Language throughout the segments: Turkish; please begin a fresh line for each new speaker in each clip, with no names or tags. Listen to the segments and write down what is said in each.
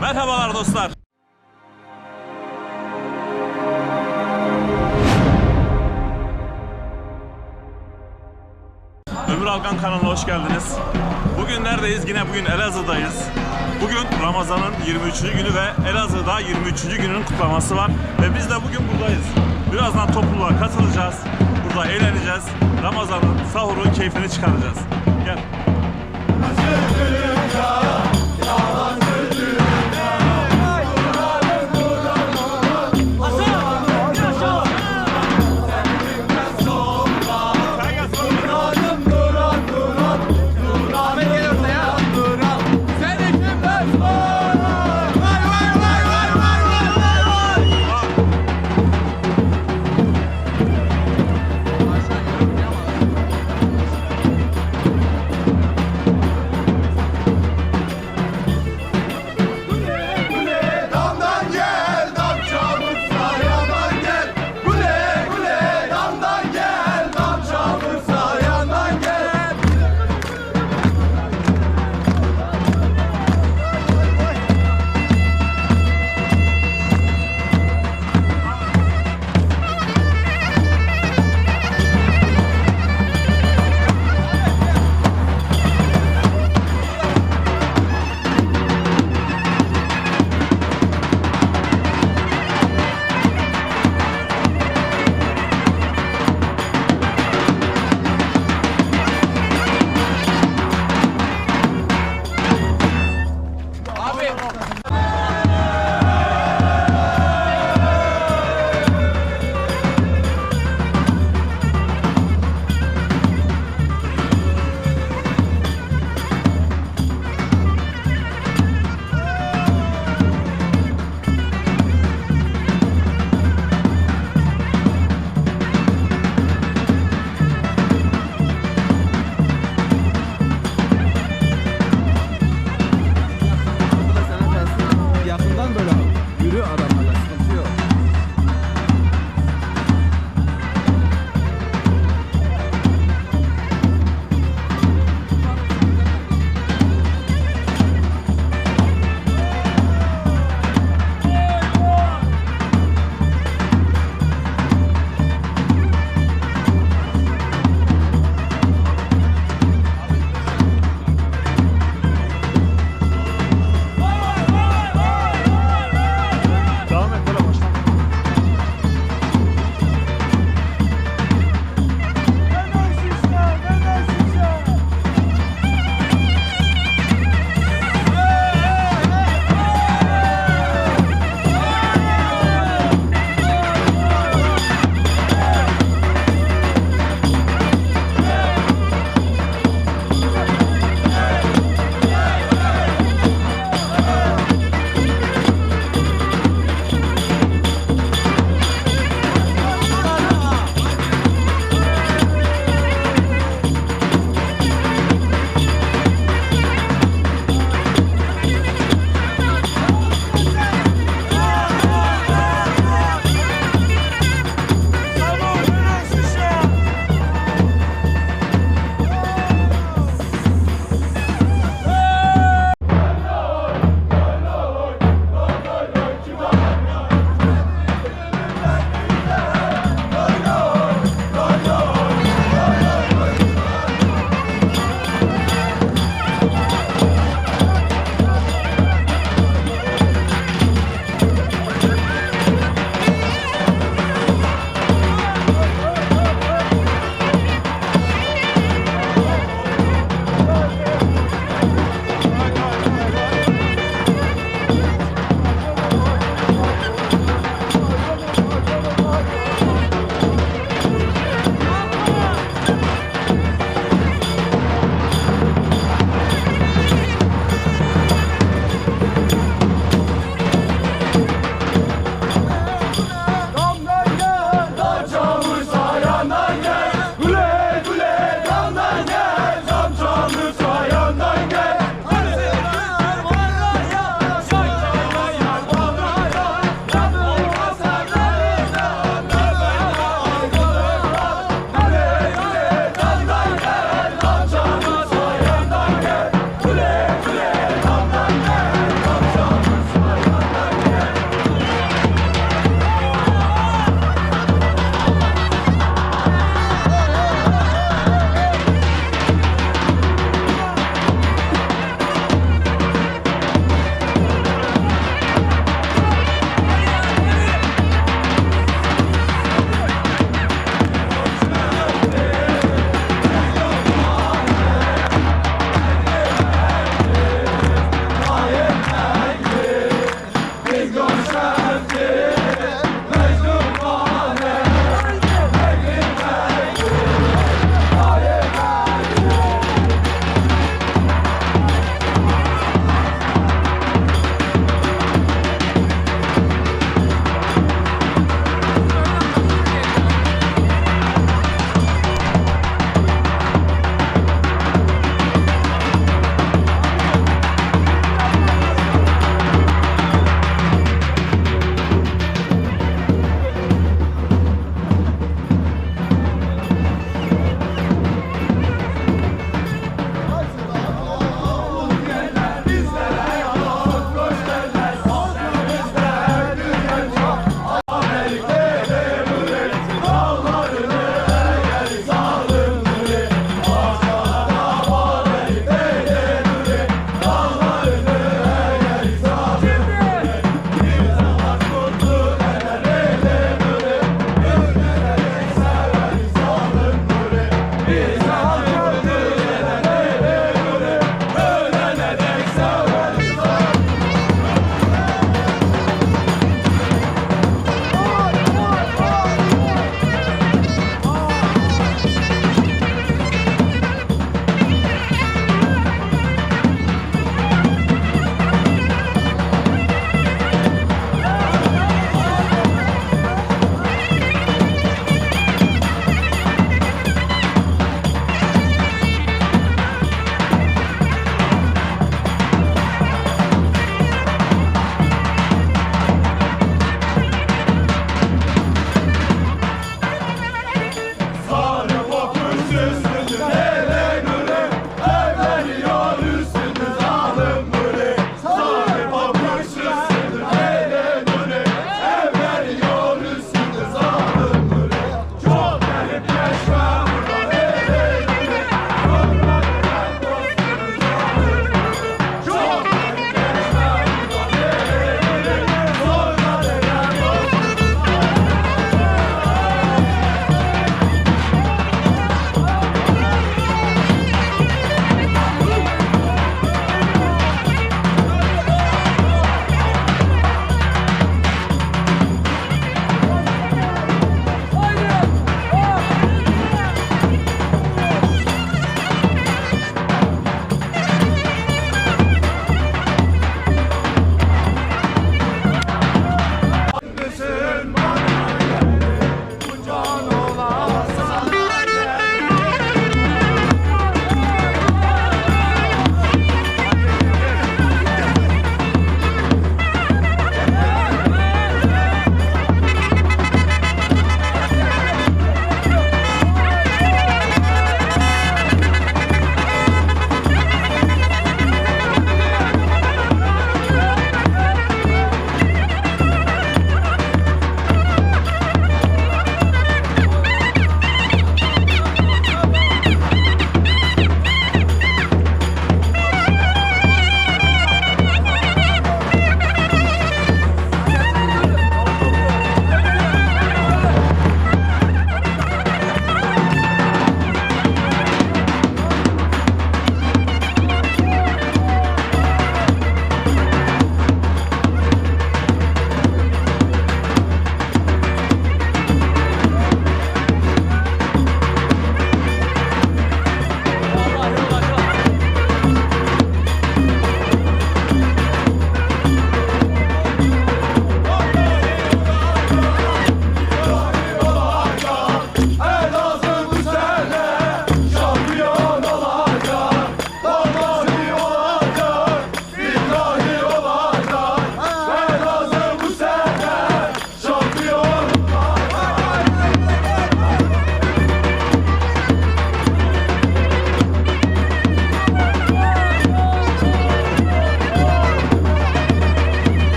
Merhabalar dostlar. Ömür Alkan kanalına hoş geldiniz. Bugün neredeyiz? Yine bugün Elazığ'dayız. Bugün Ramazan'ın 23. günü ve Elazığ'da 23. günün kutlaması var. Ve biz de bugün buradayız. Birazdan topluluğa katılacağız. Burada eğleneceğiz. Ramazan'ın, sahurun keyfini çıkaracağız. Gel.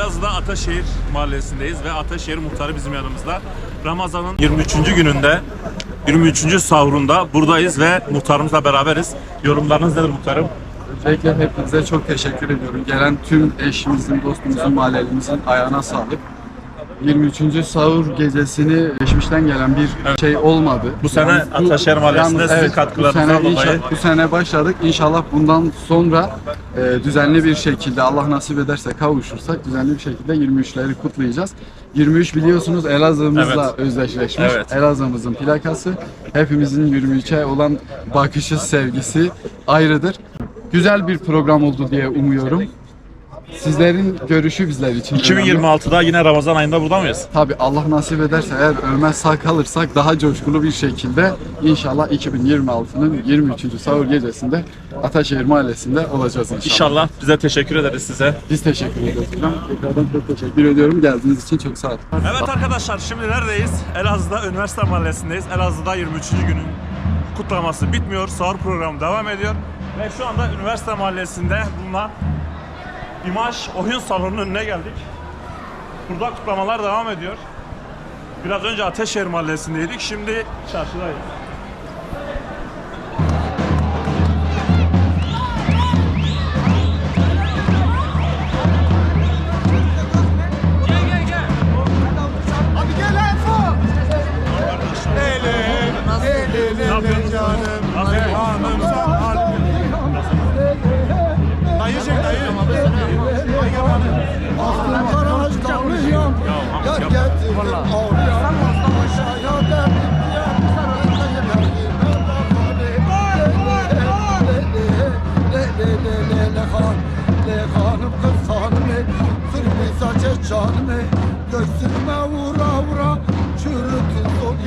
Elazığ'da Ataşehir mahallesindeyiz ve Ataşehir muhtarı bizim yanımızda. Ramazan'ın 23. gününde 23. sahurunda buradayız ve muhtarımızla beraberiz. Yorumlarınız nedir muhtarım?
Öncelikle hepinize çok teşekkür ediyorum. Gelen tüm eşimizin, dostumuzun, mahallemizin ayağına sağlık. 23. sahur gecesini geçmişten gelen bir şey olmadı.
Bu sene Ataşehir Mahallesi'nde sizin katkılarınızdan
bu sene,
dolayı-
inşa- bu sene başladık. İnşallah bundan sonra e, düzenli bir şekilde Allah nasip ederse kavuşursak düzenli bir şekilde 23'leri kutlayacağız. 23 biliyorsunuz Elazığ'ımızla
Evet.
özdeşleşmiş.
Evet.
Elazığ'ımızın plakası. Hepimizin 23'e olan bakışı, sevgisi ayrıdır. Güzel bir program oldu diye umuyorum. Sizlerin görüşü bizler için önemli.
2026'da yine Ramazan ayında burada mıyız?
Tabi Allah nasip ederse eğer ölmez sağ kalırsak daha coşkulu bir şekilde inşallah 2026'nın 23. sahur gecesinde Ataşehir Mahallesi'nde olacağız inşallah.
İnşallah. Bize teşekkür ederiz size.
Biz teşekkür ederiz. Tekrardan çok teşekkür ediyorum. Geldiğiniz için çok sağ olun.
Evet arkadaşlar şimdi neredeyiz? Elazığ'da Üniversite Mahallesi'ndeyiz. Elazığ'da 23. günün kutlaması bitmiyor. Sahur programı devam ediyor. Ve şu anda Üniversite Mahallesi'nde bulunan İmaj Oyun Salonu'nun önüne geldik. Burada kutlamalar devam ediyor. Biraz önce Ateşehir Mahallesi'ndeydik. Şimdi çarşıdayız.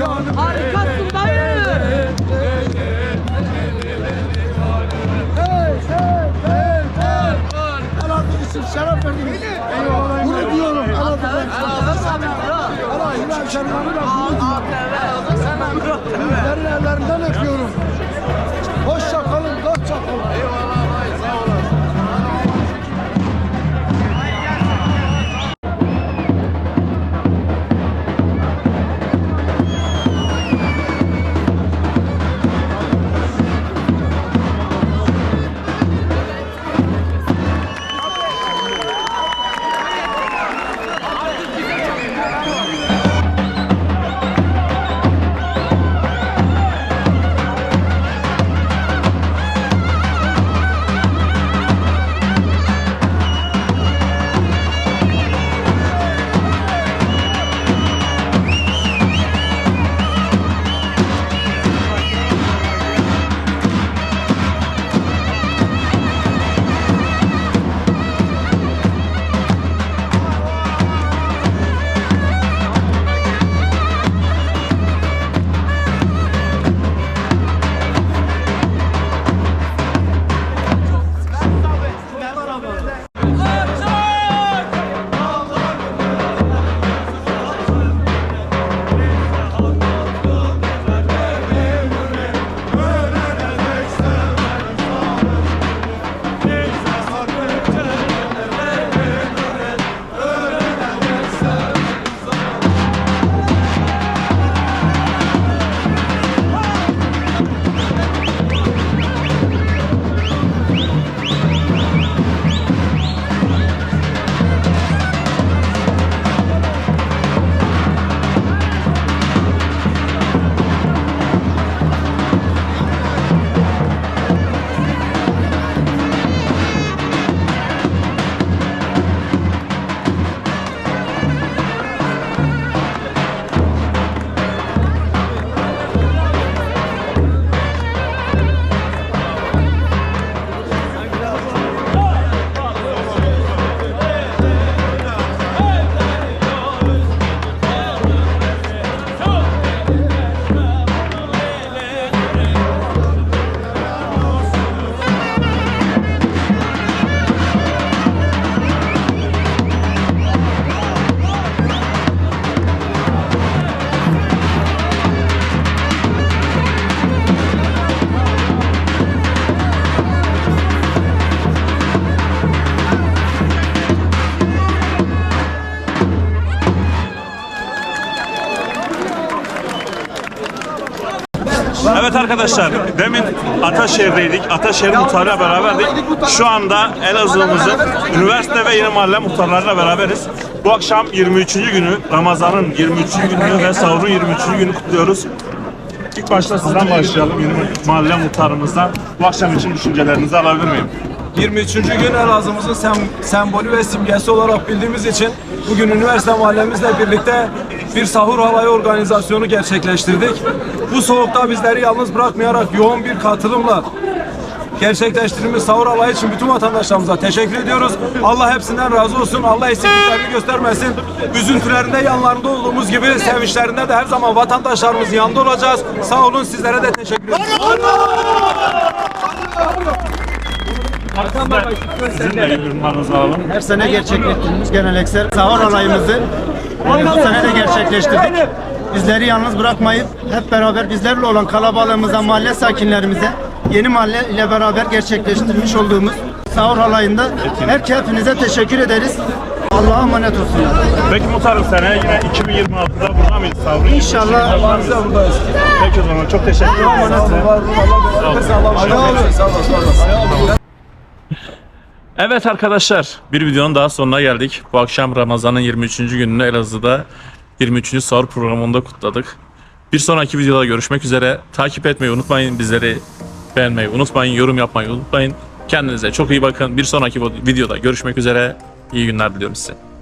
Harikasın dayı.
Hey hey hey hey Elazığ için şeref verdiniz Bunu diyorum Elazığ'dan Allah İbrahim
Evet arkadaşlar, demin Ataşehir'deydik. Ataşehir muhtarıyla beraberdik. Şu anda Elazığ'ımızın üniversite ve yeni mahalle muhtarlarıyla beraberiz. Bu akşam 23. günü, Ramazan'ın 23. günü ve sahurun 23. günü kutluyoruz. İlk başta sizden başlayalım, yeni mahalle muhtarımızdan. Bu akşam için düşüncelerinizi alabilir miyim?
23. gün Elazığ'ımızın sem sembolü ve simgesi olarak bildiğimiz için bugün üniversite mahallemizle birlikte bir sahur halayı organizasyonu gerçekleştirdik. Bu soğukta bizleri yalnız bırakmayarak yoğun bir katılımla gerçekleştirdiğimiz sahur halayı için bütün vatandaşlarımıza teşekkür ediyoruz. Allah hepsinden razı olsun. Allah eksikliklerini göstermesin. Üzüntülerinde yanlarında olduğumuz gibi sevinçlerinde de her zaman vatandaşlarımız yanında olacağız. Sağ olun sizlere de teşekkür
Sizin de alalım.
Her sene gerçekleştirdiğimiz geleneksel sahur alayımızı e, bu sene de gerçekleştirdik. Bizleri yalnız bırakmayıp hep beraber bizlerle olan kalabalığımıza, mahalle sakinlerimize yeni mahalle ile beraber gerçekleştirmiş olduğumuz sahur alayında her hepinize teşekkür ederiz. Allah'a emanet olsunlar.
Peki muhtarım seneye yine 2026'da burada mıyız sahurun?
İnşallah
de buradayız.
Peki o zaman çok teşekkür ederim. Evet arkadaşlar bir videonun daha sonuna geldik. Bu akşam Ramazan'ın 23. gününü Elazığ'da 23. sahur programında kutladık. Bir sonraki videoda görüşmek üzere. Takip etmeyi unutmayın. Bizleri beğenmeyi unutmayın. Yorum yapmayı unutmayın. Kendinize çok iyi bakın. Bir sonraki videoda görüşmek üzere. İyi günler diliyorum size.